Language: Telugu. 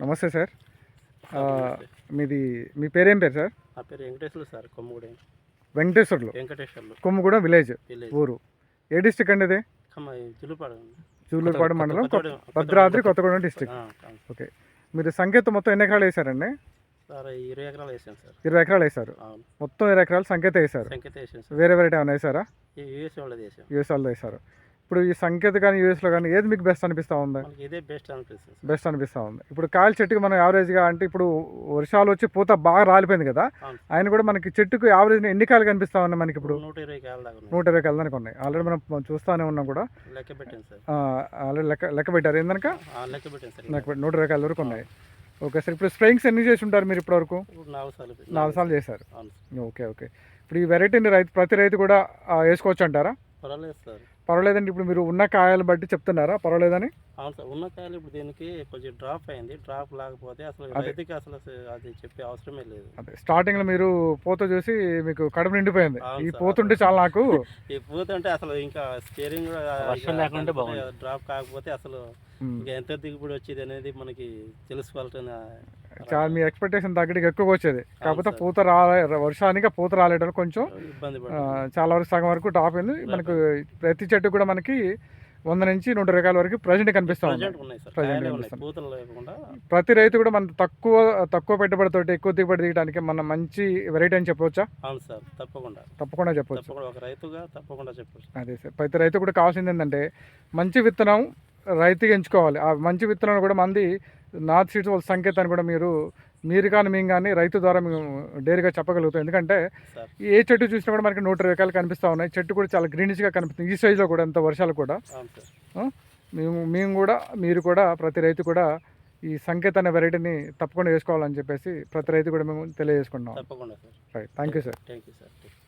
నమస్తే సార్. మీది మీ పేరేం పేరు సార్? నా పేరు Venkateswara sir Kommagudem. Venkateswarlu? Venkateswarlu. Kommugudem village village. ఊరు. ఏ డిస్టిక్ అండి ఖమ్మ జులుపాడు. జూలూరుపాడు మండలం కొత్త- భద్రాద్రి కొత్తగూడెం డిస్టిక్. ఓకే. మీరు సంకేతం మొత్తం ఎన్ని ఎకరాలు వేశారండి? సార్ ఇరవై ఎకరాలు వేసాను సార్. ఇరవై ఎకరాలు వేశారు. అవును. మొత్తం ఇరవై ఎకరాలు సంకేత వేశారు. సంకేత వేసాను సార్. వేరే వేరే ఏమైనా వేశారా? ఈ యూఎస్ వాళ్ళది వేసాం. యూఎస్ వాళ్ళు వేశారు. ఇప్పుడు ఈ సంకేత కానీ యూఎస్లో కానీ ఏది మీకు బెస్ట్ అనిపిస్తూ ఉంది? ఇదే బెస్ట్ అనిపిస్తుంది బెస్ట్ అనిపిస్తూ ఉంది. ఇప్పుడు కాయల చెట్టుకి మనం యావరేజ్గా అంటే ఇప్పుడు వర్షాలు వచ్చి పూత బాగా రాలిపోయింది కదా ఆయన కూడా మనకి చెట్టుకు యావరేజ్ ఎన్ని కాయలు కనిపిస్తా ఉన్నాయి మనకి ఇప్పుడు? నూట ఇరవై కాయలు నూట ఇరవై కలదానికి ఉన్నాయి. ఆల్రెడీ మనం చూస్తూనే ఉన్నాం కూడా. లెక్క పెట్టాను ఆల్రెడీ లెక్క లెక్క పెట్టారు ఏందనక? లెక్క పెట్టాను నూట ఇరవై కాయల వరకు ఉన్నాయి. ఓకే సార్ ఇప్పుడు స్ప్రేయింగ్స్ ఎన్ని చేసి ఉంటారు మీరు ఇప్పటివరకు నాలుగు సార్లు పెట్టాను. నాలుగు సార్లు చేశారు. Okay okay. ఇప్పుడు ఈ వెరైటీని రైతు ప్రతి రైతు కూడా వేసుకోవచ్చు అంటారా? పర్వాలేదండి ఇప్పుడు మీరు ఉన్న కాయలు బట్టి చెప్తున్నారా? పర్వాలేదని? అవును సార్ ఉన్న కాయలు ఇప్పుడు దీనికి కొంచెం డ్రాప్ అయింది డ్రాప్ లేకపోతే అసలు. రైతుకి అసలు అది చెప్పే అవసరమే లేదు. అదే స్టార్టింగ్లో మీరు పూత చూసి మీకు కడుపు నిండిపోయింది. ఈ పోతుంటే చాలా నాకు. ఈ పూత అంటే అసలు ఇంకా స్టీరింగ్ వర్షం లేకుంటే బాగుంది. డ్రాప్ కాకపోతే అసలు ఇంకా ఎంత దిగుబడి వచ్చేది అనేది మనకి తెలుసుకోవాలని చాలా మీ ఎక్స్పెక్టేషన్ తగ్గడికి ఎక్కువగా వచ్చేది. కాకపోతే. పూత రాలే వర్షానికి పూత రాలేటం కొంచెం ఇబ్బంది చాలా వరకు సగం వరకు టాప్ అయింది. మనకు ప్రతి చెట్టు కూడా మనకి వంద నుంచి నూట రకాల వరకు ప్రజెంట్ కనిపిస్తా ప్రజెంట్ ప్రతి రైతు కూడా మన తక్కువ తక్కువ పెట్టుబడితోటి ఎక్కువ దిగుబడి తీయడానికి మన మంచి వెరైటీ అని చెప్పవచ్చా అవును సార్. తప్పకుండా. తప్పకుండా చెప్పవచ్చు తప్పకుండా ఒక రైతుగా తప్పకుండా చెప్పచ్చు. అదే సార్. ప్రతి రైతు కూడా కావాల్సింది ఏంటంటే మంచి విత్తనం రైతుకి ఎంచుకోవాలి. ఆ మంచి విత్తనం కూడా మంది నార్త్ సీడ్స్ వాళ్ళ సంకేతాన్ని కూడా మీరు మీరు కానీ మేము కానీ రైతు ద్వారా మేము డైరీగా చెప్పగలుగుతాం. ఎందుకంటే ఏ చెట్టు చూసినా కూడా మనకి నూట రకాలు కనిపిస్తూ ఉన్నాయి. చెట్టు కూడా చాలా గ్రీనిష్గా కనిపిస్తుంది. ఈ సైజులో కూడా ఎంత వర్షాలు కూడా. మేము మేము కూడా మీరు కూడా ప్రతి రైతు కూడా ఈ సంకేత అనే వెరైటీని తప్పకుండా వేసుకోవాలని చెప్పేసి ప్రతి రైతు కూడా మేము తెలియజేసుకుంటున్నాం. తప్పకుండా sir. Right thank you sir thank you sir